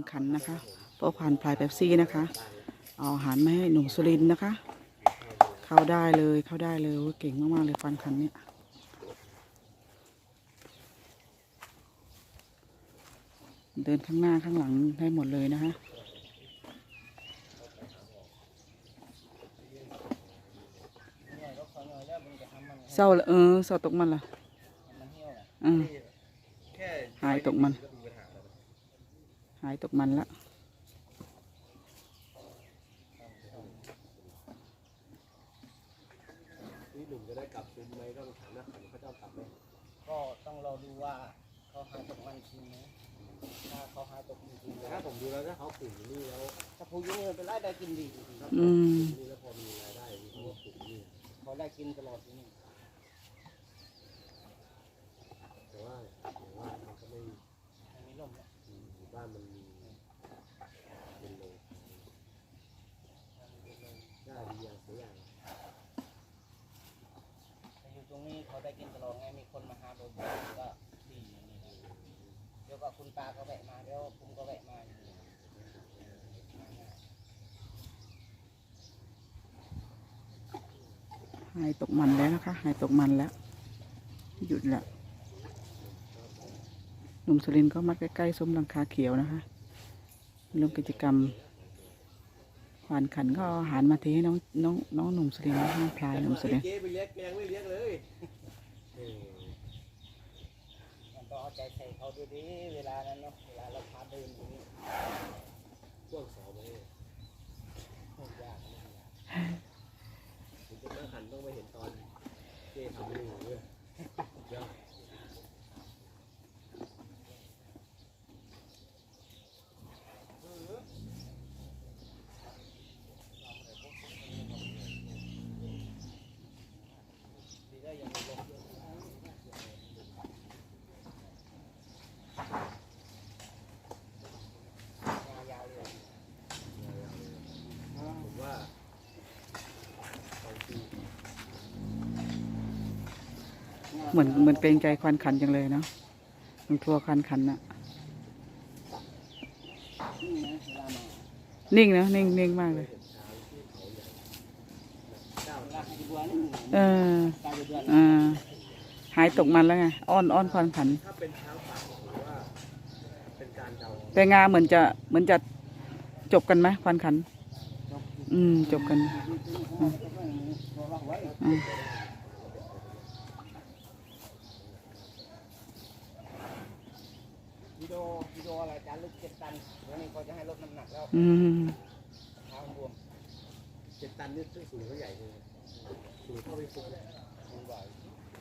นขันนะคะเพราะผ่านพลายเป๊ปซี่นะคะเอาอาหารมาให้หนุ่มสุรินนะคะ เข้าได้เลยเข้าได้เลยเก่งมากๆเลยควานขันเนี่ยเดินข้างหน้าข้างหลังได้หมดเลยนะคะเศร้าละเออเศร้าตกมันละอืมหายตกมัน ก็มีปัญหาแล้วนะ หายตกมันละนี่หนุ่มจะได้กลับซุ้มไหมต้องถามนักขันเขาจะกลับไหมก็ต้องรอดูว่าเขาหายตกมันจริงไหมถ้าเขาหายตกจริงๆแต่แล้ถ้าผมดูแล้วถ้าเขาปลูกอยู่นี่แล้วถ้าพูดอยังนี้เป็นรายได้กินดีจริงอืมนี่แล้วพอมีรายได้เขาก็ปลูกนี่เขาได้กินตลอดที่นี่แต่ว่าอย่างว่ามันก็ไม่ ไม่มีลมแล้ว หมู่ามันมีเป็นโลได้ดีอย่างเสียอย่างแต่อยู่ตรงนี้เขาได้กินตลอดไงมีคนมาหาบ่อยก็ดีอย่างนี้นะเดี๋ยวก็คุณตาก็แวะมาเดี๋ยวผมก็แวะมาอย่างนี้หายตกมันแล้วนะคะหายตกมันแล้ว หยุดละ หนุ่มสุรินทร์ก็มาใกล้ๆซุ้มหลังคาเขียวนะคะร่วมกิจกรรมควานขันก็อาหารมาเทให้น้องน้องน้องหนุ่มสุรินทร์ห้างพลายหนุ่มสุรินทร์เจ๊ไปเลี้ยงแกงไม่เลี้ยงเลยเออมันต้องเอาใจใส่เขาด้วยดิเวลานั้นเนาะเวลาเราพาเดินอย่างนี้ช่วงสองเลยยากนะผมจะนักขันต้องไปเห็นตอนเจ๊ทำให้ดูเลยยวดีได้ยังมีลมด้วยงายาวเลย ผมว่าสองปี เหมือนเหมือนเกรงใจควานขันจังเลยเนาะมันกลัวควานขันอะนี่นะเวลามานิ่งนะนิ่งนิ่งมากเลย เออเอนอ่าหายตกมันแล้วไง อ้อนอ้อนควานขัน แต่งาเหมือนจะเหมือนจะจบกันไหมควานขัน อืม จบกัน อืม วิดีโอวิดีโออะไรจานลึกเจ็ดตันเดี๋ยวนี้เขาจะให้ลดน้ำหนักแล้วอืมเท้าบวมเจ็ดตันนี่ซึ่งสูงเขาใหญ่เลยสูงเท่าพี่ฟุกเลยดูบ่อย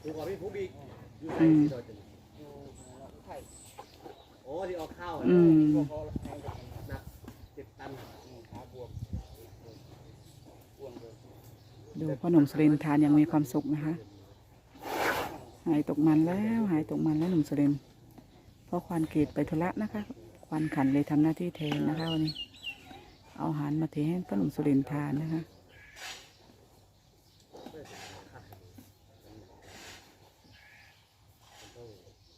สูงกว่าพี่ฟุกอีกอยู่ไหนที่เราจะอยู่นอกไข่โอ้ที่เอาข้าวอืมพวกเขาแทงกันหนักเจ็ดตันเท้าบวมอ้วนเลยดูพ่อหนุ่มสุรินทร์ทานยังมีความสุขนะคะ หายตกมันแล้ว หายตกมันแล้วหนุ่มสุรินทร์ เพราะควานเกตไปธุระนะคะควานขันเลยทำหน้าที่แทนนะคะวันนี้ เอาอาหารมาเทให้พ่อหนุ่มสุรินทานนะคะ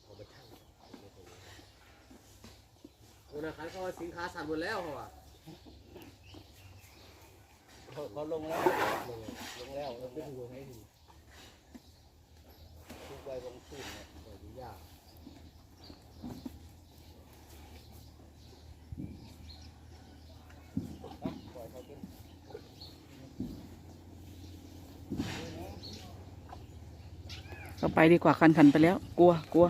เอาไปชั่งธนาคารเขาสินค้าสั่นหมดแล้วเขาอะเขาลงแล้ว ลงแล้วลงไปดูให้ดูทุกใบลงขึ้นเนี่ย ปล่อยดูยาก นะปล่อยเขากิน ก็ ไปดีกว่าคันขันไปแล้ว กลัวกลัว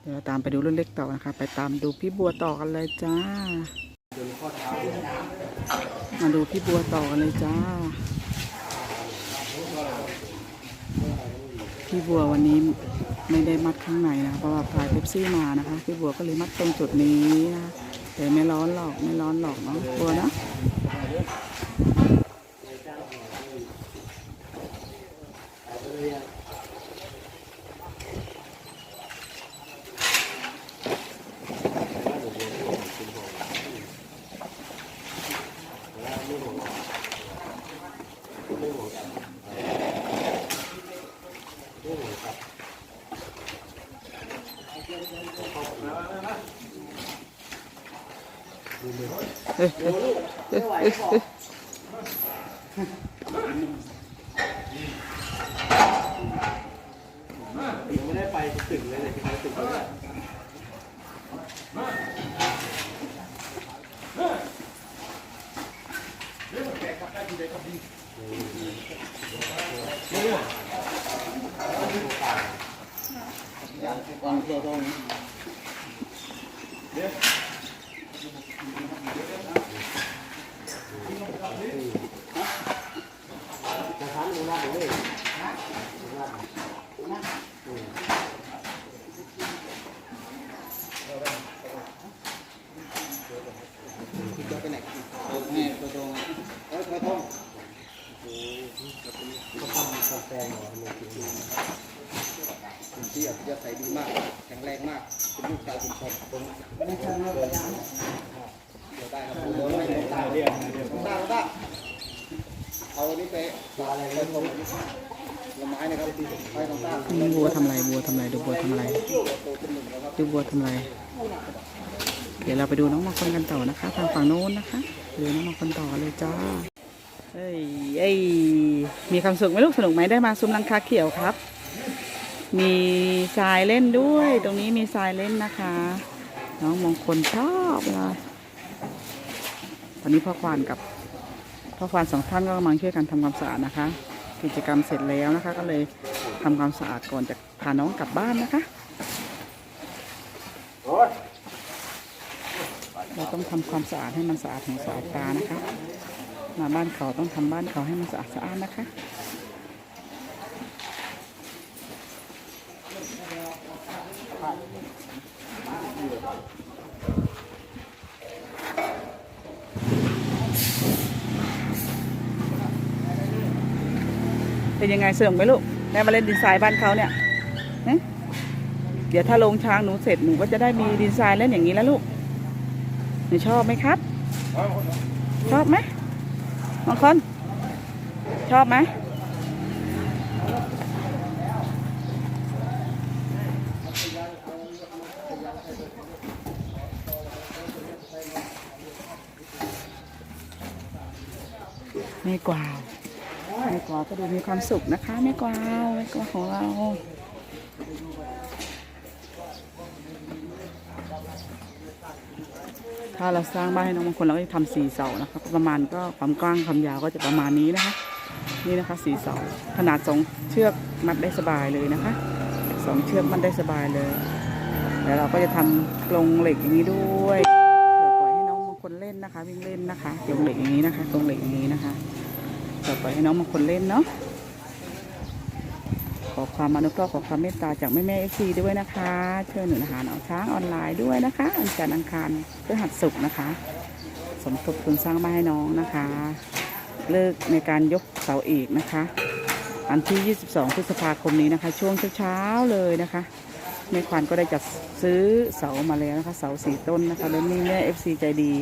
เดี๋ยวเราตามไปดูรุ่นเล็กต่อนะคะ ไปตามดูพี่บัวต่อกันเลยจ้า มาดูพี่บัวต่อกันเลยจ้า พี่บัววันนี้ไม่ได้มัดข้างในนะเพราะว่าพายเป๊ปซี่มานะคะ พี่บัวก็เลยมัดตรงจุดนี้นะแต่ไม่ร้อนหรอกไม่ร้อนหรอกเนาะบัวนะ เนี่ยเฮ้ะเฮ้ะเอ๊ะ ก่อนเที่ยวตรง จะทานดูว่าเลย คิดว่าไปไหนตรงแม่ตัวตรงเอ้ยตัวตรง เขาทำกาแฟหรอโลกิน คุณเตี้ยยอดใส่ดีมาก แข็งแรงมากเป็นลูกชายคุณชมตรงไม่ใช่ เมื่อกี้เดี๋ยวได้ครับผมไม่ได้ตาเดียวตาตาเอาอันนี้ไปปลาอะไรไปตรงละไม้นะครับไปตรงตานี่บัวทำอะไรบัวทำอะไรดูบัวทำอะไรดูบัวทำอะไร เดี๋ยวเราไปดูน้องมาคนกันต่อนะคะ ทางฝั่งโน้นนะคะไปดูน้องมาคนต่อเลยจ้าเอ้ยเอ้ยมีความสุขไหมลูกสนุกไหมได้มาซุ้มลังคาเขียวครับ มีทรายเล่นด้วย ตรงนี้มีทรายเล่นนะคะ น้องมงคลชอบเลยตอนนี้พ่อควานกับพ่อควานสองท่านก็กำลังช่วยกันทำความสะอาดนะคะ กิจกรรมเสร็จแล้วนะคะ ก็เลยทำความสะอาดก่อนจะพาน้องกลับบ้านนะคะเราต้องทำความสะอาดให้มันสะอาดหูสะอาดตานะคะ มาบ้านเขาต้องทำบ้านเขาให้มันสะอาดสะอาดนะคะ เป็นยังไงเสื่อมไหมลูก ได้มาเล่นดีไซน์บ้านเขาเนี่ยเอ๊ะเดี๋ยวถ้าลงช้างหนูเสร็จหนูก็จะได้มีดีไซน์เล่นอย่างนี้แล้วลูก หนูชอบไหมครับ ชอบไหมบางคนชอบไหม ม่กวาวแม่กวาวก็ดูมีความสุขนะคะแม่กวาวแม่กวาวของเราถ้าเราสร้างบ้านให้น้องบางคนเราก็จะทำสี่เสานะคะประมาณก็ความกว้างความยาวก็จะประมาณนี้นะคะ นี่นะคะสี่เสาขนาดสองเชือกมัดได้สบายเลยนะคะสองเชือกมัดได้สบายเลยแล้วเราก็จะทำกรงเหล็กอย่างนี้ด้วย นะคะ วิ่งเล่นนะคะกรงเหล็กอย่างนี้นะคะกรงเหล็กอย่างนี้นะคะเผื่อปล่อยให้น้องบางคนเล่นเนาะขอความอนุเคราะห์ขอความเมตตาจากแม่แม่เอฟซีด้วยนะคะเชิญหนุนอาหารเอาช้างออนไลน์ด้วยนะคะอันจันทร์อังคารเพฤหัสศุกร์นะคะ สมทบทุนสร้างบ้านให้น้องนะคะ เลิกในการยกเสาเอกนะคะ อันที่ 22 พฤษภาคมนี้นะคะ ช่วงเช้าๆเลยนะคะแม่ควานก็ได้จัดซื้อเสามาแล้วนะคะ เสาสี่ต้นนะคะแล้วนี่แม่ FC ใจดี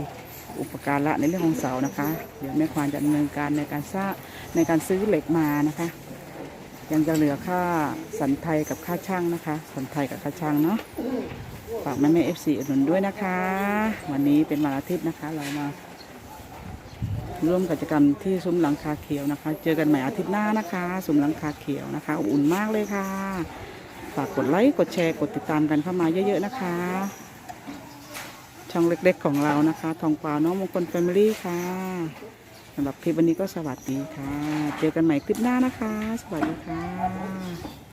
อุปการะในเรื่องของเสานะคะ เดี๋ยวแม่ควานจะดำเนินการในการสร้างในการซื้อเหล็กมานะคะ ยังจะเหลือค่าสันไทยกับค่าช่างนะคะ สันไทยกับค่าช่างเนาะฝากแม่แม่ FC อุดหนุนด้วยนะคะ วันนี้เป็นวันอาทิตย์นะคะ เรามาร่วมกิจกรรมที่ซุ้มหลังคาเขียวนะคะ เจอกันใหม่อาทิตย์หน้านะคะซุ้มหลังคาเขียวนะคะ อุ่นมากเลยค่ะ ฝากกดไลค์ กดแชร์ กดติดตามกันเข้ามาเยอะ ๆ นะคะ ช่องเล็กๆของเรานะคะ ทองกวาวน้องมงคลแฟมิลี่ค่ะสำหรับคลิปวันนี้ก็สวัสดีค่ะ เจอกันใหม่คลิปหน้านะคะ สวัสดีค่ะ